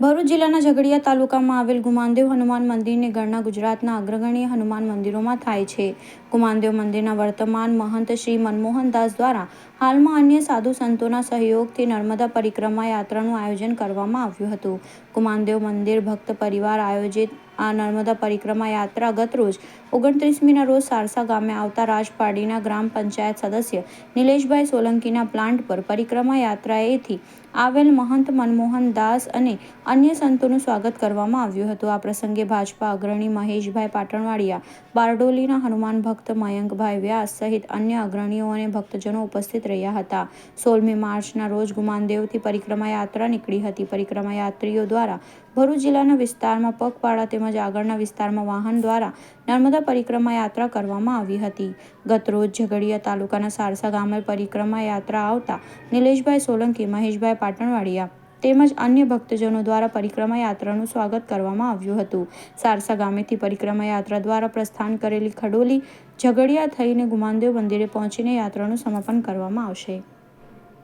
ભરૂચ જિલ્લાના ઝઘડિયા તાલુકામાં આવેલ ગુમાનદેવ હનુમાન મંદિરની ગણના ગુજરાતના અગ્રગણ્ય હનુમાન મંદિરોમાં થાય છે. ગુમાનદેવ મંદિરના વર્તમાન મહંત શ્રી મનમોહનદાસ દ્વારા હાલમાં અન્ય સાધુ સંતોના સહયોગથી નર્મદા પરિક્રમા યાત્રાનું આયોજન કરવામાં આવ્યું હતું. ગુમાનદેવ મંદિર ભક્ત પરિવાર આયોજિત આ નર્મદા પરિક્રમા યાત્રા ગતરોજ ઓગણત્રીસમીના રોજ સારસા ગામે આવતા રાજપાડીના ગ્રામ પંચાયત સદસ્ય નિલેશભાઈ સોલંકીના પ્લાન્ટ પર પરિક્રમા યાત્રાએથી આવેલ મહંત મનમોહન દાસ અને અન્ય સંતોનું સ્વાગત કરવામાં આવ્યું હતું. આ પ્રસંગે ભાજપા અગ્રણી મહેશભાઈ પાટણવાડિયા, બારડોલીના હનુમાન ભક્ત મયંકભાઈ વ્યાસ સહિત અન્ય અગ્રણીઓ અને ભક્તજનો ઉપસ્થિત રહ્યા હતા. સોળમી માર્ચના રોજ ગુમાનદેવથી પરિક્રમા યાત્રા નીકળી હતી. પરિક્રમા યાત્રીઓ દ્વારા ભરૂચ જિલ્લાના વિસ્તારમાં પગપાળા તેમજ આગળના વિસ્તારમાં વાહન દ્વારા નર્મદા પરિક્રમા યાત્રા કરવામાં આવી હતી. ગતરોજ ઝઘડિયા તાલુકાના સારસા ગામે પરિક્રમા યાત્રા આવતા નિલેશભાઈ સોલંકી, મહેશભાઈ પાટણવાડિયા તેમજ અન્ય ભક્તજનો દ્વારા પરિક્રમા યાત્રાનું સ્વાગત કરવામાં આવ્યું હતું. સારસા ગામેથી પરિક્રમા યાત્રા દ્વારા પ્રસ્થાન કરેલી ખડોલી ઝઘડિયા થઈને ગુમાનદેવ મંદિરે પહોંચીને યાત્રાનું સમાપન કરવામાં આવશે.